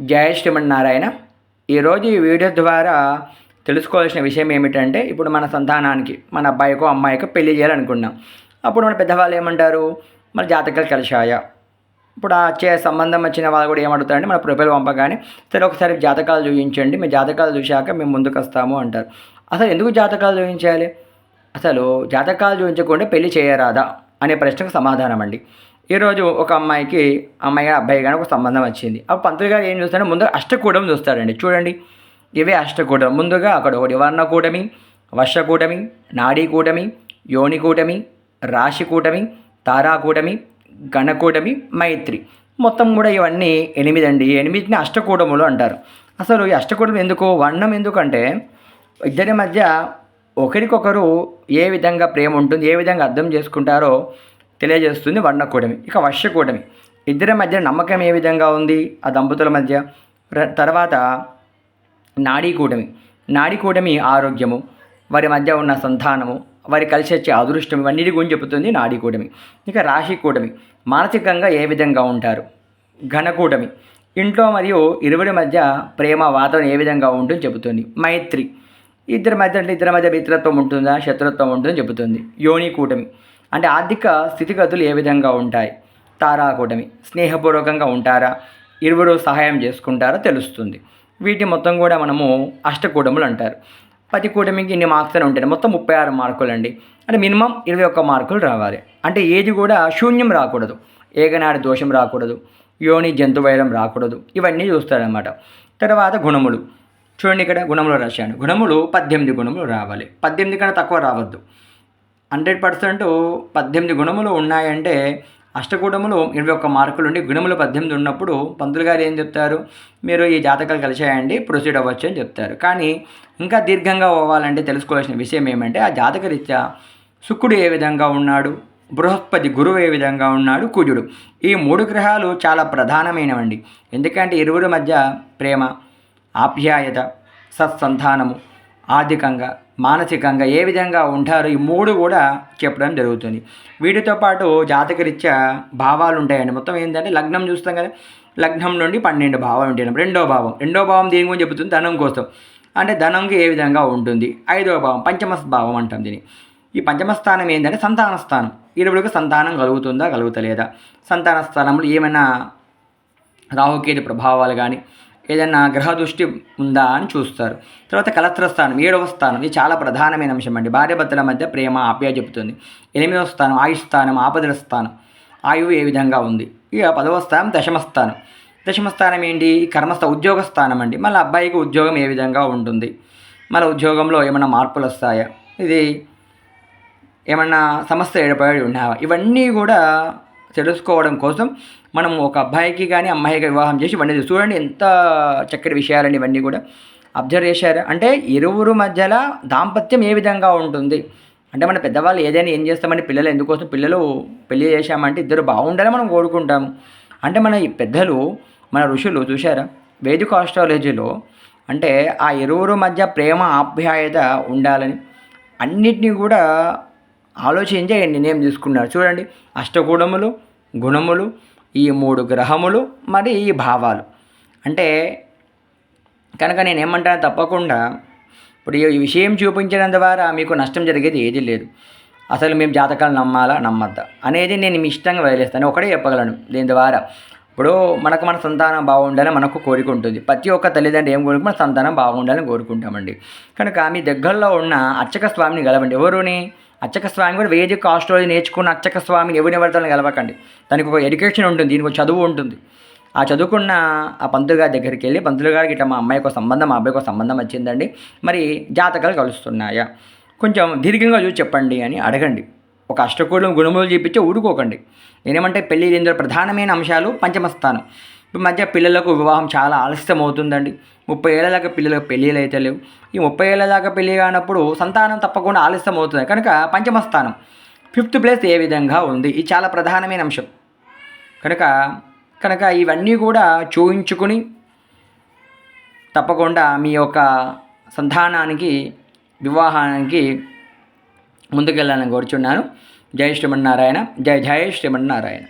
జయ శ్రీమన్నారాయణ ఈరోజు ఈ వీడియో ద్వారా తెలుసుకోవాల్సిన విషయం ఏమిటంటే ఇప్పుడు మన సంతానానికి మన అబ్బాయికో అమ్మాయికో పెళ్ళి చేయాలనుకున్నాం. అప్పుడు మన పెద్దవాళ్ళు ఏమంటారు? మన జాతకాలు కలిశాయా? ఇప్పుడు ఆ సంబంధం వచ్చిన వాళ్ళు కూడా ఏమడుగుతారంటే మన ప్రొఫైల్ పంపగానే సరే ఒకసారి జాతకాలు చూపించండి మేము జాతకాలు చూశాక మేము ముందుకు వస్తాము అంటారు. అసలు ఎందుకు జాతకాలు చూపించాలి అసలు జాతకాలు చూపించకుండా పెళ్ళి చేయరాదా? అనే ప్రశ్నకు సమాధానం అండి ఈరోజు ఒక అమ్మాయికి అమ్మాయి కానీ అబ్బాయి కానీ ఒక సంబంధం వచ్చింది. అప్పుడు పంతులు గారు ఏం చూస్తారంటే ముందుగా అష్టకూటం చూస్తారండి. చూడండి. ఇవే అష్టకూటం. ముందుగా అక్కడ ఒకటి వర్ణకూటమి వర్షకూటమి నాడీకూటమి యోనికూటమి రాశికూటమి తారాకూటమి గణకూటమి మైత్రి. మొత్తం కూడా ఇవన్నీ ఎనిమిది అండి. ఎనిమిదిని అష్టకూటములు అంటారు. అసలు ఈ అష్టకూటం ఎందుకు? వర్ణం ఎందుకంటే ఇద్దరి మధ్య ఒకరికొకరు ఏ విధంగా ప్రేమ ఉంటుంది ఏ విధంగా అర్థం చేసుకుంటారో తెలియజేస్తుంది వర్ణకూటమి. ఇక వర్షకూటమి ఇద్దరి మధ్య నమ్మకం ఏ విధంగా ఉంది? ఆ దంపతుల మధ్య. తర్వాత నాడీ కూటమి. నాడీ కూటమి ఆరోగ్యము వారి మధ్య ఉన్న సంతానము వారి కలిసి వచ్చే అదృష్టం ఇవన్నిటి గురించి చెబుతుంది నాడీ కూటమి. ఇక రాశి కూటమి. మానసికంగా ఏ విధంగా ఉంటారు? ఘనకూటమి ఇంట్లో మరియు ఇరువురి మధ్య ప్రేమ వాతావరణం ఏ విధంగా ఉంటుందో చెబుతుంది. మైత్రి. ఇద్దరి మధ్య అంటే ఇద్దరి మధ్య మిత్రత్వం ఉంటుందా? శత్రుత్వం ఉంటుందని చెబుతుంది. యోని కూటమి. అంటే ఆర్థిక స్థితిగతులు ఏ విధంగా ఉంటాయి? తారా కూటమి స్నేహపూర్వకంగా ఉంటారా? ఇరువురు సహాయం చేసుకుంటారా? తెలుస్తుంది. వీటి మొత్తం కూడా మనము అష్టకూటములు అంటారు. ప్రతి కూటమికి ఇన్ని మార్క్స్ అని ఉంటాయి మొత్తం ముప్పై ఆరు మార్కులు అండి అంటే మినిమం ఇరవై ఒక్క మార్కులు రావాలి. అంటే ఏది కూడా శూన్యం రాకూడదు. ఏగనాడి దోషం రాకూడదు. యోని జంతు వైరం రాకూడదు. ఇవన్నీ చూస్తారనమాట తర్వాత గుణములు. చూడండి ఇక్కడ గుణములు రాశాను. గుణములు పద్దెనిమిది గుణములు రావాలి. పద్దెనిమిది కన్నా తక్కువ రావద్దు. హండ్రెడ్ పర్సెంట్ పద్దెనిమిది గుణములు ఉన్నాయంటే అష్టకూటములు ఇరవై ఒక్క మార్కులు ఉండి గుణములు పద్దెనిమిది ఉన్నప్పుడు పంతులు గారు ఏం చెప్తారు? మీరు ఈ జాతకాలు కలిసేయండి ప్రొసీడ్ అవ్వచ్చు అని చెప్తారు. కానీ ఇంకా దీర్ఘంగా పోవాలంటే తెలుసుకోవాల్సిన విషయం ఏమంటే ఆ జాతకరీత్యా శుక్రుడు ఏ విధంగా ఉన్నాడు? బృహస్పతి గురువు ఏ విధంగా ఉన్నాడు? కుజుడు. ఈ మూడు గ్రహాలు చాలా ప్రధానమైనవండి. ఎందుకంటే ఇరువురి మధ్య ప్రేమ ఆప్యాయత సత్సంతానము ఆర్థికంగా మానసికంగా ఏ విధంగా ఉంటారో ఈ మూడు కూడా చెప్పడం జరుగుతుంది. వీటితో పాటు జాతకరీత్యా భావాలు ఉంటాయండి. మొత్తం ఏంటంటే లగ్నం చూస్తాం కదా లగ్నం నుండి పన్నెండు భావాలు ఉంటాయి రెండో భావం. రెండో భావం దేని గురించి చెబుతుంది ధనం కోసం. అంటే ధనంకి ఏ విధంగా ఉంటుంది? ఐదవ భావం పంచమ భావం అంటాం దీన్ని. ఈ పంచమ స్థానం ఏంటంటే సంతాన స్థానం ఇరువురికి సంతానం కలుగుతుందా కలుగుతలేదా? సంతాన స్థానంలో ఏమైనా రాహుకేతు ప్రభావాలు కానీ ఏదైనా గ్రహ దృష్టి ఉందా అని చూస్తారు. తర్వాత కలత్ర స్థానం ఏడవ స్థానం ఇది చాలా ప్రధానమైన అంశం అండి. భార్యాభర్తల మధ్య ప్రేమ ఆప్యాయ చెబుతుంది. ఎనిమిదవ స్థానం ఆయుష్ స్థానం ఆపదల స్థానం ఆయువు ఏ విధంగా ఉంది? ఇక పదవ స్థానం దశమ స్థానం. దశమ స్థానం ఏంటి? కర్మస్థ ఉద్యోగ స్థానం అండి. మళ్ళీ అబ్బాయికి ఉద్యోగం ఏ విధంగా ఉంటుంది? మళ్ళీ ఉద్యోగంలో ఏమైనా మార్పులు వస్తాయా? ఇది ఏమన్నా సమస్య ఏర్పడి ఉన్నావా? ఇవన్నీ కూడా తెలుసుకోవడం కోసం మనం ఒక అబ్బాయికి కానీ అమ్మాయికి వివాహం చేసి ఇవన్నీ చూడండి. ఎంత చక్కటి విషయాలండి ఇవన్నీ కూడా. అబ్జర్వ్ చేశారు. అంటే ఇరువురు మధ్యలో దాంపత్యం ఏ విధంగా ఉంటుంది? అంటే మన పెద్దవాళ్ళు ఏదైనా ఏం చేస్తామని పిల్లలు ఎందుకోసం పిల్లలు పెళ్ళి చేశామంటే ఇద్దరు బాగుండాలని మనం కోరుకుంటాము. అంటే మన ఈ పెద్దలు మన ఋషులు చూశారా? వేదిక ఆస్ట్రాలజీలో అంటే ఆ ఇరువురు మధ్య ప్రేమ ఆప్యాయత ఉండాలని అన్నిటినీ కూడా ఆలోచించే నిర్ణయం తీసుకున్నారు. చూడండి. అష్టకూడములు గుణములు ఈ మూడు గ్రహములు మరి ఈ భావాలు. అంటే కనుక నేనేమంటాను తప్పకుండా ఇప్పుడు ఈ విషయం చూపించడం ద్వారా మీకు నష్టం జరిగేది ఏది లేదు. అసలు మేము జాతకాలు నమ్మాలా నమ్మద్దా? అనేది నేను మీ ఇష్టంగా వదిలేస్తాను. ఒకటే చెప్పగలను దీని ద్వారా. ఇప్పుడు మనకు మన సంతానం బాగుండాలని మనకు కోరిక ఉంటుంది. ప్రతి ఒక్క తల్లిదండ్రులు ఏం కోరుకు మన సంతానం బాగుండాలని కోరుకుంటామండి. కనుక మీ దగ్గరలో ఉన్న అర్చక స్వామిని గెలవండి ఎవరుని? అచ్చక స్వామి కూడా వేదిక ఆస్ట్రాలజీ నేర్చుకున్న అచ్చక స్వామిని ఎవరిని ఎవరితో గెలవకండి దానికి ఒక ఎడ్యుకేషన్ ఉంటుంది దీనికి ఒక చదువు ఉంటుంది. ఆ చదువుకున్న ఆ పంతులు గారి దగ్గరికి వెళ్ళి పంతులు గారికి ఇట్లా మా అమ్మాయికి ఒక సంబంధం మా అబ్బాయికి ఒక సంబంధం వచ్చిందండి. మరి జాతకాలు కలుస్తున్నాయా? కొంచెం దీర్ఘంగా చూసి చెప్పండి అని అడగండి. ఒక అష్టకూలం గుణములు చూపించి ఊరుకోకండి. నేనేమంటే పెళ్ళి ఇందులో ప్రధానమైన అంశాలు పంచమస్థానం. ఈ మధ్య పిల్లలకు వివాహం చాలా ఆలస్యం అవుతుందండి ముప్పై ఏళ్ళ దాకా పిల్లలకు పెళ్ళిళ్ళు అయితే లేవు. ఈ ముప్పై ఏళ్ళ దాకా పెళ్ళి కానప్పుడు సంతానం తప్పకుండా ఆలస్యం అవుతుంది కనుక పంచమస్థానం ఫిఫ్త్ ప్లేస్ ఏ విధంగా ఉంది? ఇది చాలా ప్రధానమైన అంశం. కనుక కనుక ఇవన్నీ కూడా చూయించుకుని తప్పకుండా మీ యొక్క సంతానానికి వివాహానికి ముందుకెళ్ళాలని కోరుచున్నాను. జై శ్రీమన్నారాయణ. జై జై శ్రీమన్నారాయణ.